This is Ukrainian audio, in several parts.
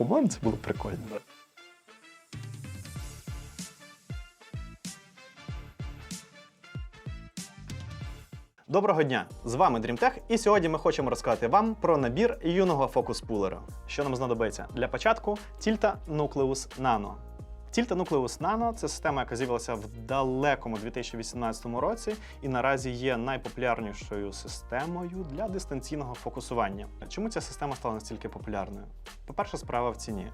По-моєму, це було прикольно. Доброго дня! З вами DreamTech, і сьогодні ми хочемо розказати вам про набір юного фокус-пулера. Що нам знадобиться? Для початку тільта Nucleus Nano. Tilta Nucleus Nano це система, яка з'явилася в далекому 2018 році і наразі є найпопулярнішою системою для дистанційного фокусування. Чому ця система стала настільки популярною? По-перше, справа в ціні.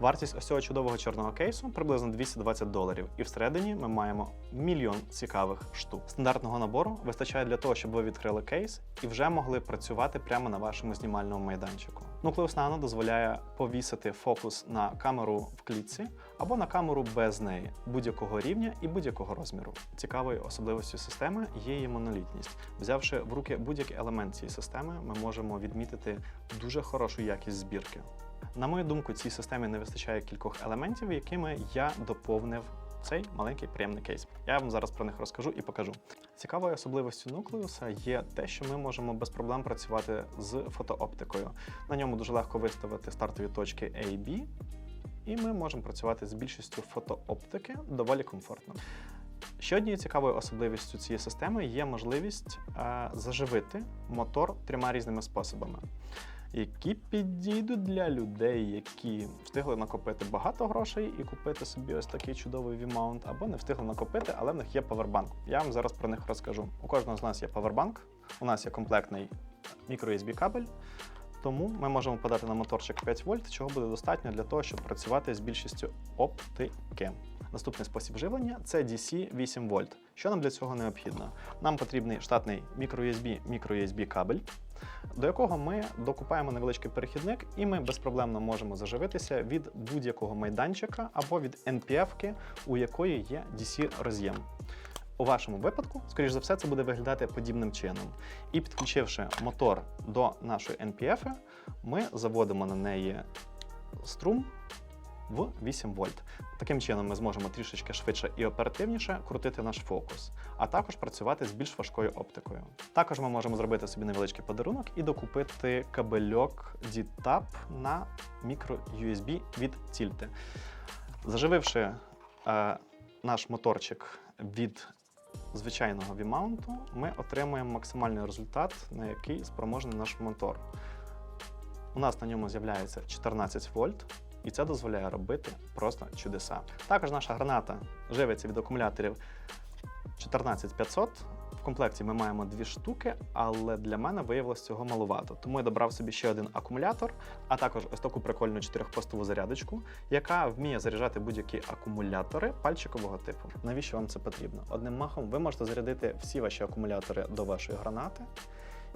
Вартість ось цього чудового чорного кейсу приблизно 220 доларів, і всередині ми маємо мільйон цікавих штук. Стандартного набору вистачає для того, щоб ви відкрили кейс і вже могли працювати прямо на вашому знімальному майданчику. Nucleus Nano дозволяє повісити фокус на камеру в клітці або на камеру без неї будь-якого рівня і будь-якого розміру. Цікавою особливістю системи є її монолітність. Взявши в руки будь-який елемент цієї системи, ми можемо відмітити дуже хорошу якість збірки. На мою думку, цій системі не вистачає кількох елементів, якими я доповнив цей маленький приємний кейс. Я вам зараз про них розкажу і покажу. Цікавою особливістю нуклеуса є те, що ми можемо без проблем працювати з фотооптикою. На ньому дуже легко виставити стартові точки A, B, і ми можемо працювати з більшістю фотооптики доволі комфортно. Ще однією цікавою особливістю цієї системи є можливість е, заживити мотор трьома різними способами які підійдуть для людей, які встигли накопити багато грошей і купити собі ось такий чудовий V-mount, або не встигли накопити, але в них є павербанк. Я вам зараз про них розкажу. У кожного з нас є павербанк, у нас є комплектний microUSB кабель. Тому ми можемо подати на моторчик 5 вольт, чого буде достатньо для того, щоб працювати з більшістю оптики. Наступний спосіб живлення це DC 8 вольт. Що нам для цього необхідно? Нам потрібний штатний microUSB, microUSB кабель, до якого ми докупаємо невеличкий перехідник, і ми безпроблемно можемо заживитися від будь-якого майданчика або від NPF-ки, у якої є DC-роз'єм. У вашому випадку, скоріш за все, це буде виглядати подібним чином. І підключивши мотор до нашої NPF, ми заводимо на неї струм в 8 вольт. Таким чином ми зможемо трішечки швидше і оперативніше крутити наш фокус, а також працювати з більш важкою оптикою. Також ми можемо зробити собі невеличкий подарунок і докупити кабельок D-Tap на мікро-USB від Tilte. Зажививши е, наш моторчик від звичайного V-маунту, ми отримуємо максимальний результат, на який спроможний наш мотор. У нас на ньому з'являється 14 вольт, і це дозволяє робити просто чудеса. Також наша граната живиться від акумуляторів 14500. В комплекті ми маємо дві штуки, але для мене виявилось цього малувато. Тому я добрав собі ще один акумулятор, а також ось таку прикольну чотирьохпостову зарядочку, яка вміє заряджати будь-які акумулятори пальчикового типу. Навіщо вам це потрібно? Одним махом ви можете зарядити всі ваші акумулятори до вашої гранати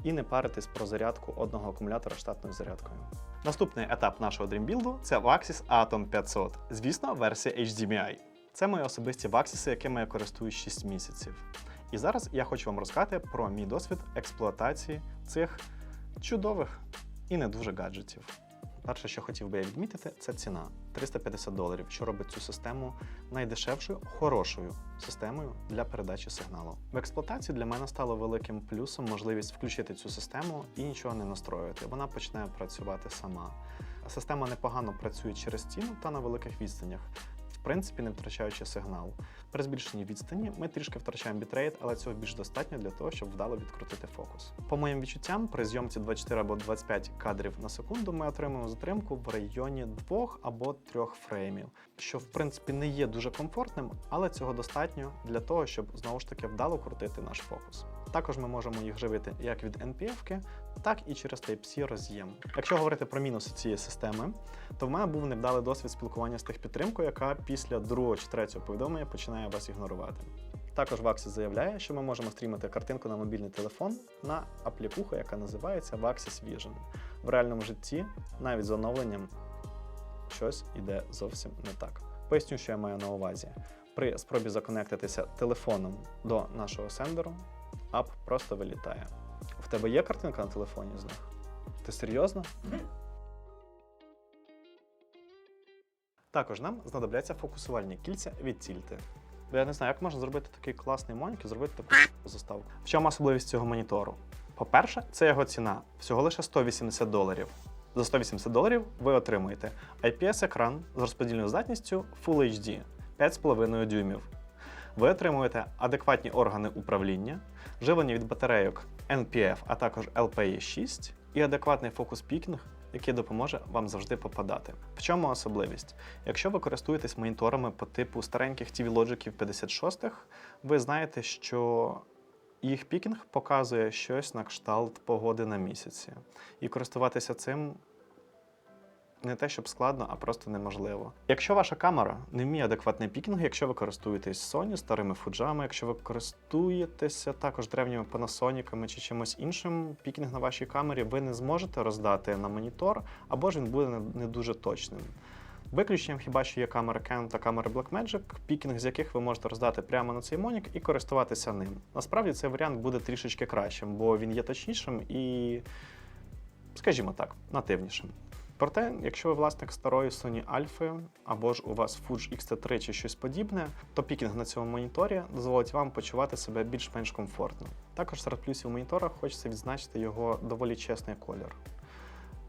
і не паритись про зарядку одного акумулятора штатною зарядкою. Наступний етап нашого дрімбілду це Vaxis Atom 500, звісно, версія HDMI. Це мої особисті ваксіси, якими я користуюсь 6 місяців. І зараз я хочу вам розказати про мій досвід експлуатації цих чудових і не дуже гаджетів. Перше, що хотів би я відмітити, це ціна 350 доларів, що робить цю систему найдешевшою, хорошою системою для передачі сигналу. В експлуатації для мене стало великим плюсом можливість включити цю систему і нічого не настроювати. Вона почне працювати сама. Система непогано працює через стіну та на великих відстанях. Принципі, не втрачаючи сигнал. При збільшенні відстані ми трішки втрачаємо бітрейт, але цього більш достатньо для того, щоб вдало відкрутити фокус. По моїм відчуттям, при зйомці 24 або 25 кадрів на секунду ми отримуємо затримку в районі 2 або 3 фреймів, що в принципі не є дуже комфортним, але цього достатньо для того, щоб знову ж таки вдало крутити наш фокус. Також ми можемо їх живити як від NPF-ки, так і через Type-C роз'єм. Якщо говорити про мінуси цієї системи, то в мене був невдалий досвід спілкування з техпідтримкою, яка після другого чи третього повідомлення починає вас ігнорувати. Також Vaxis заявляє, що ми можемо стрімити картинку на мобільний телефон на аплікуху, яка називається Vaxis Vision. В реальному житті, навіть з оновленням, щось іде зовсім не так. Поясню, що я маю на увазі. При спробі законектитися телефоном до нашого сендеру, ап просто вилітає. В тебе є картинка на телефоні з них? Ти серйозно? Також нам знадобляться фокусувальні кільця від Тільти. Я не знаю, як можна зробити такий класний монік і зробити таку заставку. В чому особливість цього монітору? По-перше, це його ціна всього лише 180 доларів. За 180 доларів ви отримуєте IPS-екран з розподільною здатністю Full HD 5,5 дюймів. Ви отримуєте адекватні органи управління, живлення від батарейок NPF, а також LPE6 і адекватний фокус пікінг, який допоможе вам завжди попадати. В чому особливість? Якщо ви користуєтесь моніторами по типу стареньких TV Logic 56, ви знаєте, що їх пікінг показує щось на кшталт погоди на місяці. І користуватися цим не те, щоб складно, а просто неможливо. Якщо ваша камера не вміє адекватний пікінг, якщо ви користуєтесь Sony, старими фуджами, якщо ви користуєтеся також древніми Panasonic чи чимось іншим, пікінг на вашій камері ви не зможете роздати на монітор, або ж він буде не- дуже точним. Виключенням хіба що є камера Canon та камера Blackmagic, пікінг з яких ви можете роздати прямо на цей монік і користуватися ним. Насправді цей варіант буде трішечки кращим, бо він є точнішим і, скажімо так, нативнішим. Проте, якщо ви власник старої Sony Alpha або ж у вас Fuji X-T3 чи щось подібне, то пікінг на цьому моніторі дозволить вам почувати себе більш-менш комфортно. Також серед плюсів монітора хочеться відзначити його доволі чесний колір.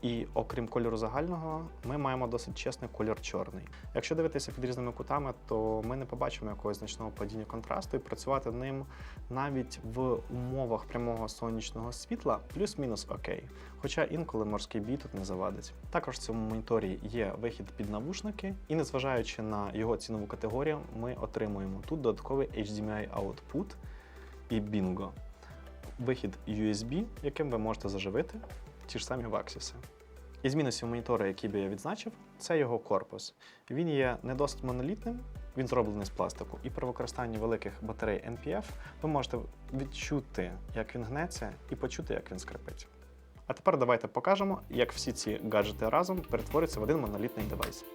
І окрім кольору загального, ми маємо досить чесний кольор чорний. Якщо дивитися під різними кутами, то ми не побачимо якогось значного падіння контрасту і працювати ним навіть в умовах прямого сонячного світла плюс-мінус окей. Хоча інколи морський бій тут не завадить. Також в цьому моніторі є вихід під навушники, і незважаючи на його цінову категорію, ми отримуємо тут додатковий HDMI output і bingo. Вихід USB, яким ви можете заживити ті ж самі Ваксіси. Із мінусів монітора, які би я відзначив, це його корпус. Він є не досить монолітним, він зроблений з пластику, і при використанні великих батарей NPF ви можете відчути, як він гнеться, і почути, як він скрипить. А тепер давайте покажемо, як всі ці гаджети разом перетворюються в один монолітний девайс.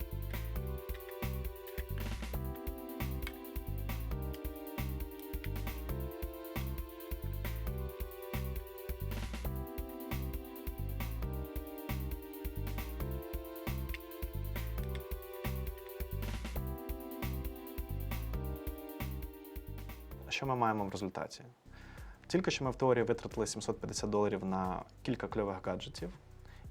Що ми маємо в результаті? Тільки що ми в теорії витратили 750 доларів на кілька кльових гаджетів,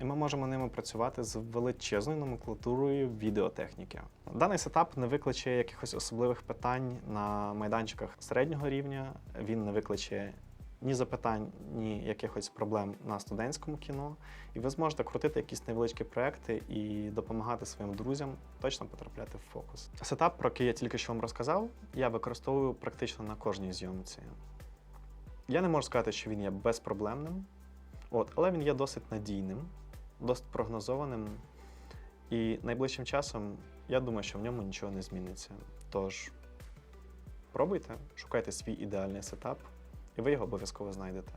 і ми можемо ними працювати з величезною номенклатурою відеотехніки. Даний сетап не викличе якихось особливих питань на майданчиках середнього рівня. Він не викличе ні запитань, ні якихось проблем на студентському кіно. І ви зможете крутити якісь невеличкі проекти і допомагати своїм друзям точно потрапляти в фокус. Сетап, про який я тільки що вам розказав, я використовую практично на кожній зйомці. Я не можу сказати, що він є безпроблемним, от, але він є досить надійним, досить прогнозованим. І найближчим часом я думаю, що в ньому нічого не зміниться. Тож пробуйте, шукайте свій ідеальний сетап, і ви його обов'язково знайдете.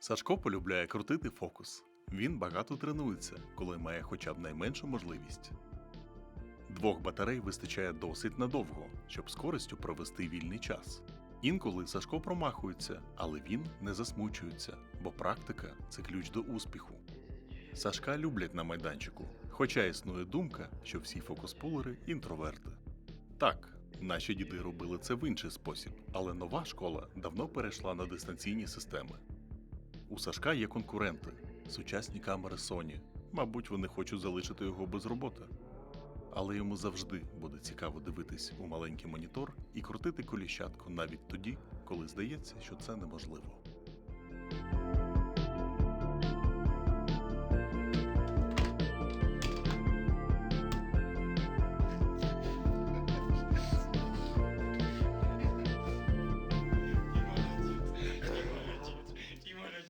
Сашко полюбляє крутити фокус. Він багато тренується, коли має хоча б найменшу можливість. Двох батарей вистачає досить надовго, щоб з користю провести вільний час. Інколи Сашко промахується, але він не засмучується, бо практика це ключ до успіху. Сашка люблять на майданчику, хоча існує думка, що всі фокус-пулери інтроверти. Так, наші діди робили це в інший спосіб, але нова школа давно перейшла на дистанційні системи. У Сашка є конкуренти, сучасні камери Sony. Мабуть, вони хочуть залишити його без роботи. Але йому завжди буде цікаво дивитись у маленький монітор і крутити коліщатку навіть тоді, коли здається, що це неможливо.